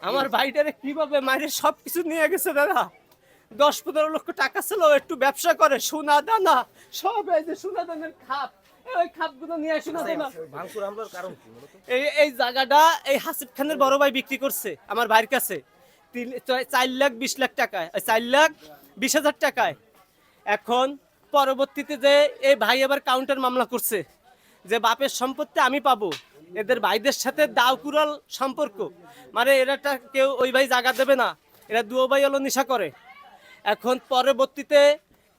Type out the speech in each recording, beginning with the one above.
আমার বাড়িটারে কীভাবে মাইরে সব কিছু নিয়ে গেছে দাদা? দশ পনেরো লক্ষ টাকা ছিল একটু ব্যবসা করে সোনা দানা সব এই যে সোনা দানের খাপ। ওই খাপগুলো নিয়ে সোনা দানা এই এই জায়গাটা এই খানের বড় ভাই বিক্রি করছে আমার ভাইয়ের কাছে। চার লাখ বিশ লাখ টাকায় চার লাখ বিশ হাজার টাকায়। এখন পরবর্তীতে যে এই ভাই আবার কাউন্টার মামলা করছে যে বাপের সম্পত্তি আমি পাবো এদের ভাইদের সাথে দাও কুরাল সম্পর্ক। মানে এরাটা কেউ ওই ভাই জায়গা দেবে না। এরা দুও ভাই হলো নেশা করে। এখন পরবর্তীতে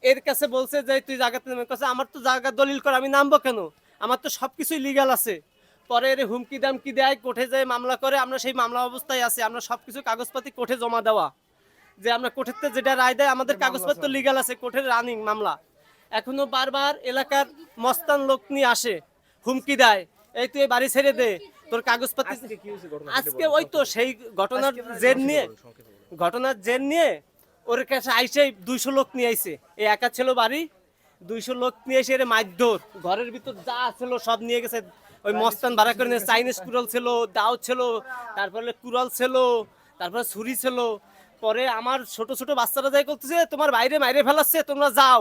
এর কাছে বলছে যে, তুই জায়গাতে নেমে কাছে আমার তো জায়গা দলিল কর, আমি নামবো কেন? আমার তো সব কিছুই লিগাল আছে। পরে এর হুমকি দামকি দেয়, কোর্টে যায়, মামলা করে। আমরা সেই মামলা অবস্থায় আছি। আমরা সব কিছু কাগজপাতি কোর্টে জমা দেওয়া। যে আমরা কোর্টের যেটা রায় দেয়, আমাদের কাগজপত্র লিগাল আছে, কোর্টের রানিং মামলা। এখনও বারবার এলাকার মস্তান লোক নিয়ে আসে, হুমকি দেয়। এই তুই বাড়ি ছেড়ে দে তোর কাগজপাতি আজকে ওই তো সেই ঘটনার জের নিয়ে ঘটনার জের নিয়ে ওর কাছে আইসে দুইশো লোক নিয়ে আইছে এই একা ছিল বাড়ি দুইশো লোক নিয়ে এসে এর মারধর। ঘরের ভিতর যা ছিল সব নিয়ে গেছে। ওই মস্তান ভাড়া করে নিয়ে চাইনিজ কুড়াল ছিল দাও ছিল তারপরে কুড়াল ছিল তারপরে ছুরি ছিল। পরে আমার ছোট ছোট বাচ্চারা যাই করতেছে তোমার বাইরে মাইরে ফেলাচ্ছে তোমরা যাও।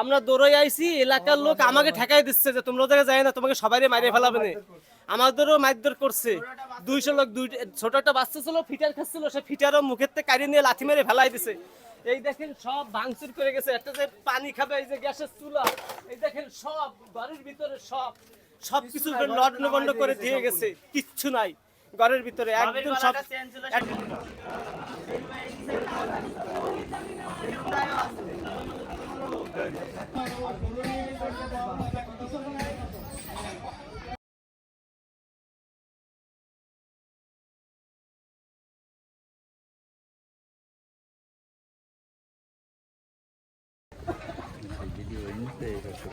আমরা দৌড়াই আইছি, এলাকার লোক আমাকে ঠেকাই দিচ্ছে যে তোমরা জায়গায় যায় না, তোমাকে সবাই মাইরে ফেলাবে না। আমাদেরও মারধর করছে। দুইশো লোক দুই ছোট একটা বাচ্চা ছিল, ফিটার খাচ্ছিল, সে ফিটারও মুখের থেকে কাড়ি নিয়ে লাথি মেরে ফেলাই দিছে। এই দেখেন সব ভাঙচুর করে গেছে, একটা যে পানি খাবে, এই যে গ্যাসের চুলা, এই দেখেন সব ঘরের ভিতরে সব সব কিছু লড্ন বন্ড করে দিয়ে গেছে, কিচ্ছু নাই ঘরের ভিতরে, একদম সব Jadi ini saya rasa